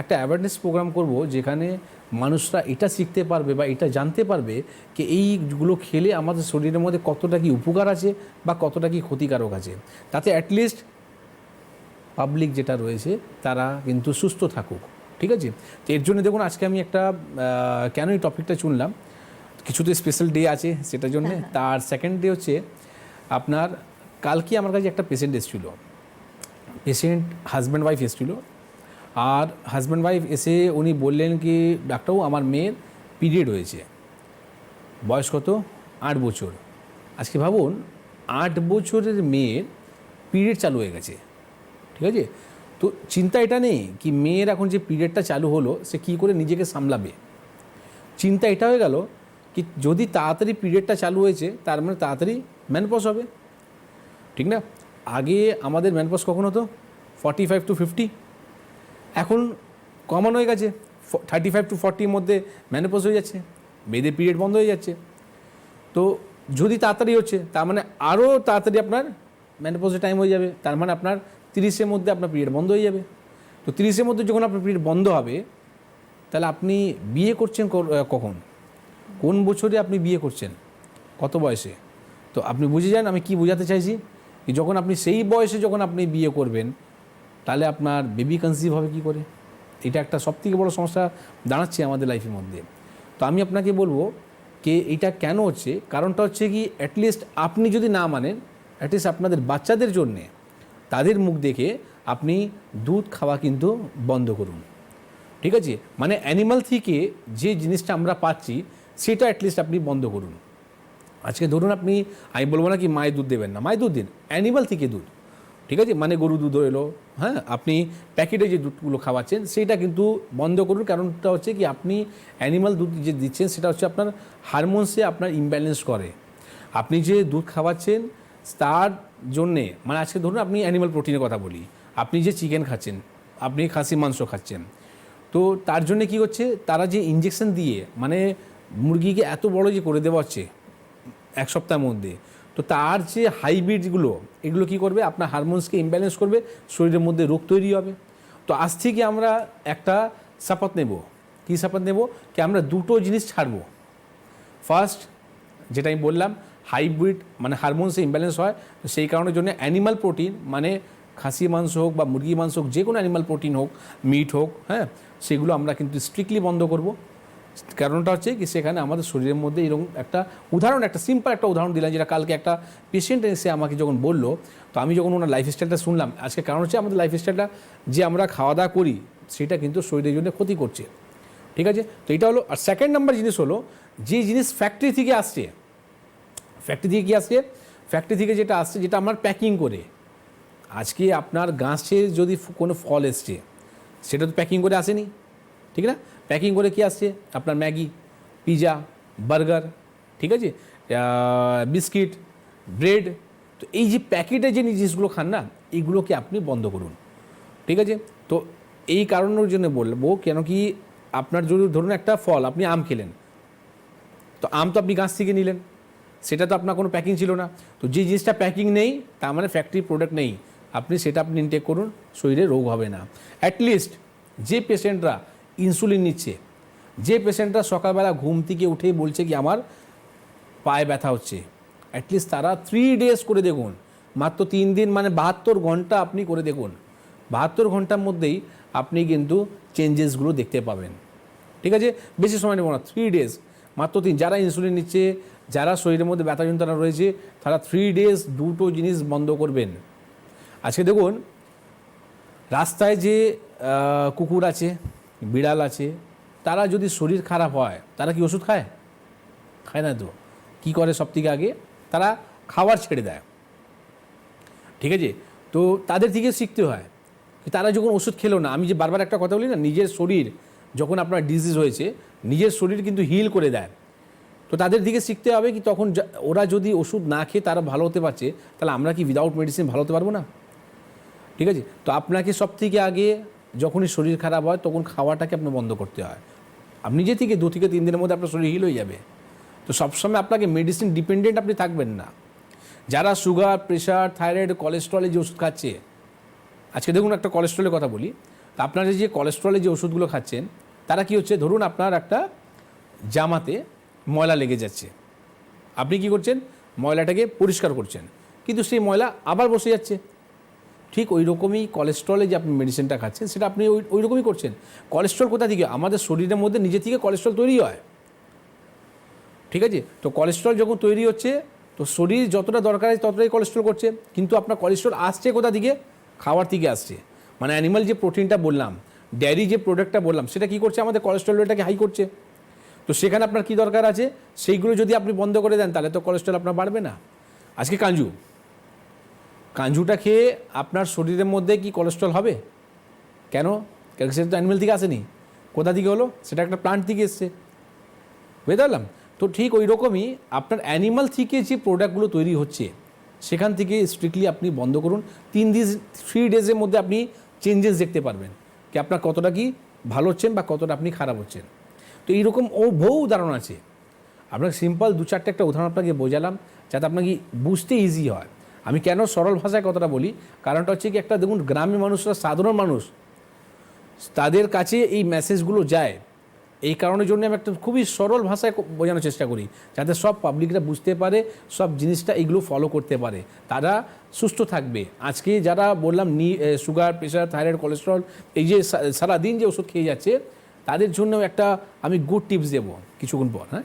একটা awareness programme করব যেখানে মানুষরা এটা শিখতে পারবে বা এটা জানতে পারবে যে এইগুলো খেলে আমাদের শরীরের মধ্যে কতটা কি উপকার আছে বা কতটা কি ক্ষতিকারক আছে। তাতে অ্যাটলিস্ট পাবলিক যেটা রয়েছে তারা কিন্তু সুস্থ থাকুক ঠিক আছে? তো এর জন্য দেখুন আজকে আমি একটা কেন এই টপিকটা চুনলাম? কিছু তো স্পেশাল ডে আছে সেটার জন্য। তার সেকেন্ড ডে হচ্ছে আপনার কালকে আমার কাছে একটা পেশেন্ট এসেছিল। পেশেন্ট হাজব্যান্ড ওয়াইফ এসেছিল। আর হাজব্যান্ড ওয়াইফ এসে উনি বললেন কি ডাক্তারবাবু আমার মেয়ের পিরিয়ড হয়েছে। বয়স কত? আট বছর। আজকে ভাবুন, আট বছরের মেয়ের পিরিয়ড চালু হয়ে গেছে। ঠিক আছে? তো চিন্তা এটা নেই কি মেয়ের এখন যে পিরিয়ডটা চালু হলো, সে কী করে নিজেকে সামলাবে? চিন্তা এটা হয়ে গেল কি যদি তাড়াতাড়ি পিরিয়ডটা চালু হয়েছে, তার মানে তাড়াতাড়ি ম্যানপস হবে। ঠিক না? আগে আমাদের ম্যানপস কখন হতো? ফর্টি ফাইভ টু ফিফটি এখন কমন হয়ে গেছে। থার্টি ফাইভ টু ফর্টির মধ্যে ম্যানোপজ হয়ে যাচ্ছে, মেয়েদের পিরিয়ড বন্ধ হয়ে যাচ্ছে। তো যদি তাড়াতাড়ি হচ্ছে, তার মানে আরও তাড়াতাড়ি আপনার ম্যানোপজের টাইম হয়ে যাবে, তার মানে আপনার তিরিশের মধ্যে আপনার পিরিয়ড বন্ধ হয়ে যাবে। তো তিরিশের মধ্যে যখন আপনার পিরিয়ড বন্ধ হবে, তাহলে আপনি বিয়ে করছেন কখন? কোন বছরে আপনি বিয়ে করছেন? কত বয়সে? তো আপনি বুঝে যান, আমি কি বোঝাতে চাইছি? যখন আপনি সেই বয়সে যখন আপনি বিয়ে করবেন তাহলে আপনার বেবি কনসিভ হবে কি করে? এটা একটা সবথেকে বড় সমস্যা দাঁড়াচ্ছে আমাদের লাইফের মধ্যে। তো আমি আপনাকে বলব যে এটা কেন হচ্ছে? কারণটা হচ্ছে কি অ্যাটলিস্ট আপনি যদি না মানেন অ্যাটলিস্ট আপনাদের বাচ্চাদের জন্যে তাদের মুখ দেখে আপনি দুধ খাওয়া কিন্তু বন্ধ করুন। ঠিক আছে? মানে অ্যানিমাল থেকে যে জিনিসটা আমরা পাচ্ছি, সেটা অ্যাটলিস্ট আপনি বন্ধ করুন। আজকে ধরুন আপনি, আমি বলব না কি মায়ের দুধ দেবেন না, মায়ের দুধ দিন। অ্যানিমাল থেকে দুধ। ঠিক আছে? মানে গরু দুধ এলো হ্যাঁ? আপনি প্যাকেটে যে দুধগুলো খাওয়াচ্ছেন সেটা কিন্তু বন্ধ করুন। কারণটা হচ্ছে কি, আপনি অ্যানিমাল দুধ যে দিচ্ছেন, সেটা হচ্ছে আপনার হারমোনসে আপনার ইমব্যালেন্স করে। আপনি যে দুধ খাওয়াচ্ছেন, তার জন্যে মানে আজকে ধরুন আপনি অ্যানিমাল প্রোটিনের কথা বলি, আপনি যে চিকেন খাচ্ছেন, আপনি খাসি মাংস খাচ্ছেন, তো তার জন্য কি হচ্ছে? তারা যে ইঞ্জেকশন দিয়ে মানে মুরগিকে এত বড় যে করে দেওয়া হচ্ছে, এক সপ্তাহের মধ্যে তো তার যে হাইব্রিডগুলো এগুলো কি করবে? আপনার হারমোনসকে ইমব্যালেন্স করবে, শরীরের মধ্যে রোগ তৈরি হবে। তো আজ থেকে আমরা একটা শপথ নেব। কী শপথ নেব? কি আমরা দুটো জিনিস ছাড়বো। ফার্স্ট যেটা আমি বললাম হাইব্রিড মানে হারমোনসে ইমব্যালেন্স হয়, তো সেই কারণের জন্য অ্যানিমাল প্রোটিন মানে খাসি মাংস হোক বা মুরগি মাংস হোক যে কোনো অ্যানিমাল প্রোটিন হোক মিট হোক হ্যাঁ সেগুলো আমরা কিন্তু স্ট্রিক্টলি বন্ধ করব। কারণটা হচ্ছে কি সেখানে আমাদের শরীরের মধ্যে এরকম একটা উদাহরণ, একটা সিম্পল একটা উদাহরণ দিলাম যেটা কালকে একটা পেশেন্ট এসে আমাকে যখন বলল, তো আমি যখন ওনার লাইফস্টাইলটা শুনলাম, আজকে কারণ হচ্ছে আমাদের লাইফস্টাইলটা যে আমরা খাওয়া দাওয়া করি, সেটা কিন্তু শরীরের জন্য ক্ষতি করছে। ঠিক আছে? তো এটা হলো, আর সেকেন্ড নাম্বার জিনিস হলো, যে জিনিস ফ্যাক্টরি থেকে আসছে ফ্যাক্টরি থেকে কি আসছে? ফ্যাক্টরি থেকে যেটা আসছে, যেটা আমার প্যাকিং করে। আজকে আপনার গাছে যদি কোনো ফল এসছে, সেটা তো প্যাকিং করে আসেনি। ঠিক না? প্যাকিং করে কি আসছে? আপনার ম্যাগি, পিজা, বার্গার, ঠিক আছে? বিস্কিট, ব্রেড, তো এই যে প্যাকেটে যে জিনিসগুলো খান না এইগুলোকে আপনি বন্ধ করুন, ঠিক আছে? তো এই কারণের জন্য বলব কেন কি আপনার যদি ধরুন একটা ফল, আপনি আম খেলেন, তো আম তো আপনি গাছ থেকে নিলেন, সেটা তো আপনার কোনো প্যাকিং ছিল না, তো যে জিনিসটা প্যাকিং নেই, তার মানে ফ্যাক্টরি প্রোডাক্ট নেই, আপনি সেটা আপনি ইনটেক করুন, শরীরে রোগ হবে না। অ্যাটলিস্ট যে পেশেন্টরা ইনসুলিন নিচ্ছে। যে পেশেন্টরা সকালবেলা ঘুম থেকে উঠেই বলছে কি, আমার পায়ে ব্যথা হচ্ছে। অ্যাটলিস্ট তারা থ্রি ডেজ করে দেখুন। মাত্র তিন দিন মানে বাহাত্তর ঘণ্টা আপনি করে দেখুন। বাহাত্তর ঘণ্টার মধ্যেই আপনি কিন্তু চেঞ্জেসগুলো দেখতে পাবেন। ঠিক আছে? বেশি সময় নেব না থ্রি ডেজ মাত্র তিন, যারা ইনসুলিন নিচ্ছে, যারা শরীরের মধ্যে ব্যথা যন্ত্রণা রয়েছে, তারা থ্রি ডেজ দুটো জিনিস বন্ধ করবেন। আজকে দেখুন, রাস্তায় যে কুকুর আছে বিড়াল আছে, তারা যদি শরীর খারাপ হয়, তারা কি ওষুধ খায়? খায় না তো। কী করে সব থেকে আগে? তারা খাবার ছেড়ে দেয়। ঠিক আছে? তো তাদের থেকে শিখতে হয়। তারা যখন ওষুধ খেলো না, আমি যে বারবার একটা কথা বলি না, নিজের শরীর যখন আপনার ডিজিজ হয়েছে, নিজের শরীর কিন্তু হিল করে দেয়। তো তাদের দিকে শিখতে হবে কি তখন ওরা যদি ওষুধ না খেয়ে তারা ভালো হতে পারছে, তাহলে আমরা কি উইদাউট মেডিসিন ভালো হতে পারব না? ঠিক আছে? তো আপনাকে সব থেকে আগে যখনই শরীর খারাপ হয়, তখন খাওয়াটাকে আপনার বন্ধ করতে হয়। আপনি যে থেকে দু থেকে তিন দিনের মধ্যে আপনার শরীর হিল হয়ে যাবে। তো সবসময় আপনাকে মেডিসিন ডিপেন্ডেন্ট আপনি থাকবেন না। যারা সুগার প্রেশার থাইরয়েড কোলেস্ট্রলে যে ওষুধ খাচ্ছে, আজকে দেখুন একটা কোলেস্ট্রলের কথা বলি। তা আপনারা যে কোলেস্ট্রলের যে ওষুধগুলো খাচ্ছেন, তারা কি হচ্ছে, ধরুন আপনার একটা জামাতে ময়লা লেগে যাচ্ছে। আপনি কি করছেন? ময়লাটাকে পরিষ্কার করছেন। কিন্তু সেই ময়লা আবার বসে যাচ্ছে। ঠিক ওই রকমই কোলেস্ট্রলে যে আপনি মেডিসিনটা খাচ্ছেন, সেটা আপনি ওই ওই রকমই করছেন। কোলেস্ট্রল কোথা থেকে? আমাদের শরীরের মধ্যে নিজে থেকে কোলেস্ট্রল তৈরি হয়। ঠিক আছে? তো কোলেস্ট্রল যখন তৈরি হচ্ছে, তো শরীর যতটা দরকার ততটাই কোলেস্ট্রল করছে। কিন্তু আপনার কোলেস্ট্রল আসছে কোথা থেকে? খাওয়ার থেকে আসছে। মানে অ্যানিমাল যে প্রোটিনটা বললাম ডেয়ারি যে প্রোডাক্টটা বললাম, সেটা কি করছে? আমাদের কোলেস্ট্রল লেভেলটাকে হাই করছে। তো সেখানে আপনার কি দরকার আছে? সেইগুলো যদি আপনি বন্ধ করে দেন, তাহলে তো কোলেস্ট্রল আপনার বাড়বে না। আজকে কাঞ্জু কাঞ্জুটা খেয়ে আপনার শরীরের মধ্যে কি কোলেস্ট্রল হবে? কেন? কেন সেটা তো অ্যানিমেল থেকে আসেনি? কোথা থেকে হলো? সেটা একটা প্লান্ট থেকে এসছে। বুঝতে পারলাম? তো ঠিক ওই রকমই আপনার অ্যানিমাল থেকে যে প্রোডাক্টগুলো তৈরি হচ্ছে, সেখান থেকে স্ট্রিক্টলি আপনি বন্ধ করুন। তিন দিন থ্রি ডেজের মধ্যে আপনি চেঞ্জেস দেখতে পারবেন কি আপনার কতটা কি ভালো হচ্ছেন বা কতটা আপনি খারাপ হচ্ছেন। তো এইরকম ও বহু উদাহরণ আছে। আপনাকে সিম্পল দু চারটে একটা উদাহরণ আপনাকে বোঝালাম যাতে আপনাকে বুঝতে ইজি হয়। আমি কেন সরল ভাষায় কথাটা বলি? কারণটা হচ্ছে কি একটা দেখুন গ্রামের মানুষরা সাধারণ মানুষ, তাদের কাছে এই মেসেজগুলো যায়। এই কারণের জন্য আমি একটা খুবই সরল ভাষায় বোঝানোর চেষ্টা করি, যাতে সব পাবলিকরা বুঝতে পারে, সব জিনিসটা এগুলো ফলো করতে পারে। তারা সুস্থ থাকবে। আজকে যারা বললাম নি সুগার প্রেশার থাইরয়েড কোলেস্ট্রল এই যে সারাদিন যে ওষুধ খেয়ে যাচ্ছে, তাদের জন্য একটা আমি গুড টিপস দেবো কিছুক্ষণ পর হ্যাঁ?